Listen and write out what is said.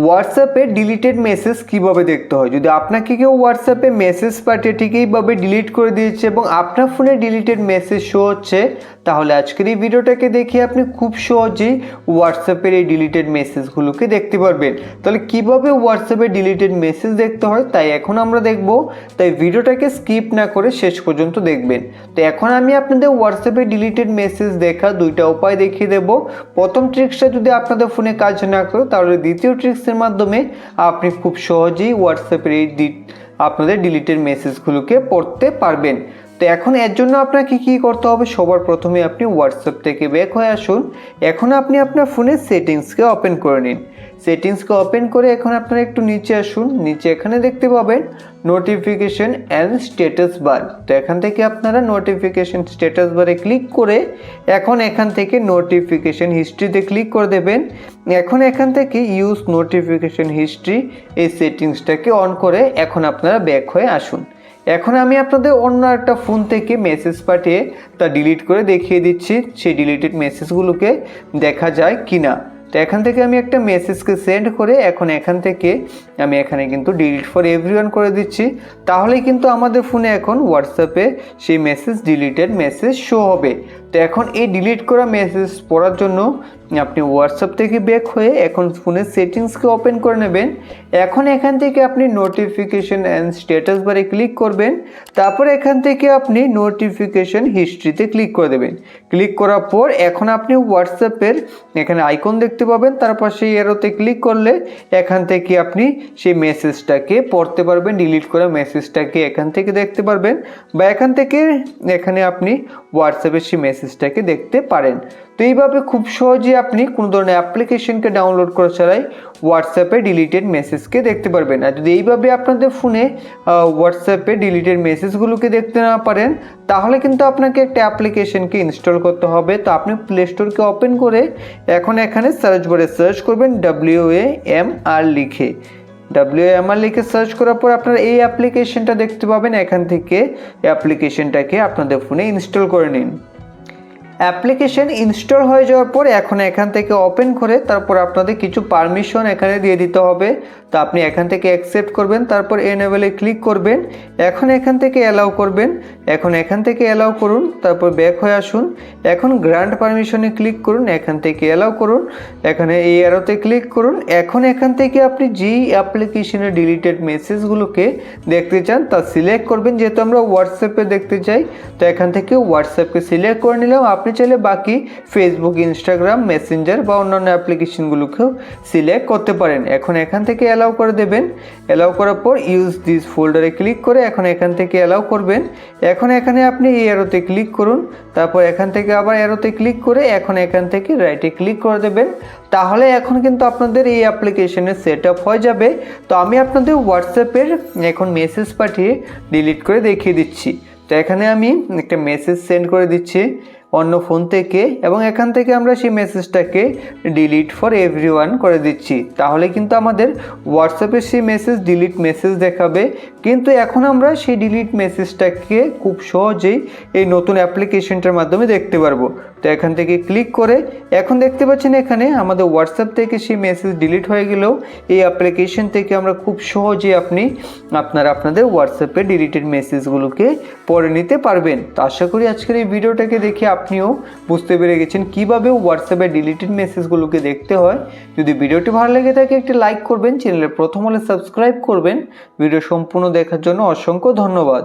হোয়াটসঅ্যাপে deleted message কীভাবে দেখতে হয়? যদি আপনাকে কেউ হোয়াটসঅ্যাপে মেসেজ পাঠিয়ে ঠিক এইভাবে ডিলিট করে দিয়েছে এবং আপনার ফোনে ডিলিটেড মেসেজ শো হচ্ছে, তাহলে আজকের এই ভিডিওটাকে দেখে আপনি খুব সহজেই হোয়াটসঅ্যাপের এই ডিলিটেড মেসেজগুলোকে দেখতে পারবেন। তাহলে কীভাবে হোয়াটসঅ্যাপে ডিলিটেড মেসেজ দেখতে হয়? তাই এখন আমরা দেখব। তাই ভিডিওটাকে স্কিপ না করে শেষ পর্যন্ত দেখবেন। তো এখন আমি আপনাদের হোয়াটসঅ্যাপে ডিলিটেড মেসেজ দেখা দুইটা উপায় দেখিয়ে দেব। প্রথম ট্রিক্সটা যদি আপনাদের ফোনে কাজ না করে, তাহলে দ্বিতীয় ট্রিক্সের মাধ্যমে আপনি খুব সহজেই হোয়াটসঅ্যাপের এই ডি- আপনাদের ডিলিটের মেসেজগুলোকে পড়তে পারবেন। তো এখন এর জন্য আপনাকে কী করতে হবে? সবার প্রথমে আপনি হোয়াটসঅ্যাপ থেকে ব্যাক হয়ে আসুন। এখন আপনি আপনার ফোনের সেটিংসকে ওপেন করে নিন। সেটিংসকে ওপেন করে এখন আপনারা একটু নিচে আসুন। নিচে এখানে দেখতে পাবেন নোটিফিকেশন অ্যান্ড স্ট্যাটাস বার তো এখান থেকে আপনারা নোটিফিকেশন স্ট্যাটাস বারে ক্লিক করে এখন এখান থেকে নোটিফিকেশন হিস্ট্রিতে ক্লিক করে দেবেন। এখন এখান থেকে ইউজ নোটিফিকেশন হিস্ট্রি এই সেটিংসটাকে অন করে এখন আপনারা ব্যাক হয়ে আসুন। এখন আমি আপনাদের অন্য একটা ফোন থেকে মেসেজ পাঠিয়ে তা ডিলিট করে দেখিয়ে দিচ্ছি। সেই ডিলিটেড মেসেজগুলোকে দেখা যায় কি না তো এখান থেকে আমি একটা মেসেজকে সেন্ড করে এখন এখান থেকে আমি এখানে কিন্তু ডিলিট ফর এভরিওয়ান করে দিচ্ছি। তাহলে কিন্তু আমাদের ফোনে এখন হোয়াটসঅ্যাপে সেই মেসেজ ডিলিটেড মেসেজ শো হবে। তো এখন এই ডিলিট করা মেসেজ পড়ার জন্য আপনি হোয়াটসঅ্যাপ থেকে ব্যাক হয়ে এখন ফোনের সেটিংসকে ওপেন করে নেবেন। এখন এখান থেকে আপনি নোটিফিকেশন অ্যান্ড স্ট্যাটাস বারে ক্লিক করবেন। তারপর এখান থেকে আপনি নোটিফিকেশন হিস্ট্রিতে ক্লিক করে দেবেন। ক্লিক করার পর এখন আপনি হোয়াটসঅ্যাপের এখানে আইকন দেখতে পাবেন। তারপর সেই এরোতে ক্লিক করলে এখান থেকে আপনি সেই মেসেজটাকে পড়তে পারবেন ডিলিট করা মেসেজটাকে এখান থেকে দেখতে পারবেন। বা এখান থেকে এখানে আপনি হোয়াটসঅ্যাপের সেই মেসেজটাকে দেখতে পারেন। তো এইভাবে খুব সহজে আপনি কোনো ধরনের অ্যাপ্লিকেশনকে ডাউনলোড করা ছাড়াই হোয়াটসঅ্যাপে ডিলিটেড মেসেজকে দেখতে পারবেন। আর যদি এইভাবে আপনাদের ফোনে হোয়াটসঅ্যাপে ডিলিটেড মেসেজগুলোকে দেখতে না পারেন, তাহলে কিন্তু আপনাকে একটা অ্যাপ্লিকেশনকে ইনস্টল করতে হবে। তো আপনি প্লে স্টোরকে ওপেন করে এখন এখানে সার্চ বারে সার্চ করবেন ডাব্লিউ এ এম আর লিখে। ডাব্লিউ এম আর লিখে সার্চ করার পর আপনারা এই অ্যাপ্লিকেশনটা দেখতে পাবেন। এখান থেকে অ্যাপ্লিকেশনটাকে আপনাদের ফোনে ইনস্টল করে নিন। অ্যাপ্লিকেশন ইনস্টল হয়ে যাওয়ার পর এখন এখান থেকে ওপেন করে তারপর আপনাদের কিছু পারমিশন এখানে দিয়ে দিতে হবে। তো আপনি এখান থেকে অ্যাকসেপ্ট করবেন, তারপর এনেবেলে ক্লিক করবেন। এখন এখান থেকে অ্যালাউ করবেন। এখন এখান থেকে অ্যালাউ করুন, তারপর ব্যাক হয়ে আসুন। এখন গ্রান্ট পারমিশনে ক্লিক করুন, এখান থেকে অ্যালাউ করুন। এখানে এই অ্যারোতে ক্লিক করুন। এখন এখান থেকে আপনি যেই অ্যাপ্লিকেশনের ডিলিটেড মেসেজগুলোকে দেখতে চান, তা সিলেক্ট করবেন। যেহেতু আমরা হোয়াটসঅ্যাপে দেখতে চাই, তো এখান থেকে হোয়াটসঅ্যাপকে সিলেক্ট করে নিলাম। আপনি চাইলে বাকি ফেসবুক ইনস্টাগ্রাম মেসেঞ্জার বা অন্যান্য অ্যাপ্লিকেশনগুলোকেও সিলেক্ট করতে পারেন। এখন এখান থেকে অ্যালাউ করে দেবেন। অ্যালাউ করার পর ইউজ দিস ফোল্ডারে ক্লিক করে এখন এখান থেকে অ্যালাউ করবেন। এখন এখানে আপনি এই অ্যারোতে ক্লিক করুন। তারপর এখান থেকে আবার অ্যারোতে ক্লিক করে এখন এখান থেকে রাইটে ক্লিক করে দেবেন। তাহলে এখন কিন্তু আপনাদের এই অ্যাপ্লিকেশনের সেট আপ হয়ে যাবে। তো আমি আপনাদের হোয়াটসঅ্যাপের এখন মেসেজ পাঠিয়ে ডিলিট করে দেখিয়ে দিচ্ছি। তো এখানে আমি একটা মেসেজ সেন্ড করে দিচ্ছি। অন্য ফোন থেকে এবং এখান থেকে আমরা সেই মেসেজটাকে ডিলিট ফর এভরিওয়ান করে দিচ্ছি। তাহলে কিন্তু আমাদের হোয়াটসঅ্যাপে সেই মেসেজ ডিলিট মেসেজ দেখাবে। কিন্তু এখন আমরা সেই ডিলিট মেসেজটাকে খুব সহজেই এই নতুন অ্যাপ্লিকেশনটার মাধ্যমে দেখতে পারব। তো এখান থেকে ক্লিক করে এখন দেখতে পাচ্ছেন এখানে আমাদের হোয়াটসঅ্যাপ থেকে সেই মেসেজ ডিলিট হয়ে গেলেও এই অ্যাপ্লিকেশন থেকে আমরা খুব সহজে আপনি আপনারা, আপনাদের হোয়াটসঅ্যাপে ডিলিটেড মেসেজগুলোকে পড়ে নিতে পারবেন। তো আশা করি আজকের এই ভিডিওটাকে দেখে আপনিও বুঝতে পেরে গেছেন কীভাবে হোয়াটসঅ্যাপে ডিলিটেড মেসেজগুলোকে দেখতে হয়। যদি ভিডিওটি ভালো লেগে থাকে, একটি লাইক করবেন চ্যানেলে প্রথম হলে সাবস্ক্রাইব করবেন। ভিডিও সম্পূর্ণ দেখার জন্য অসংখ্য ধন্যবাদ।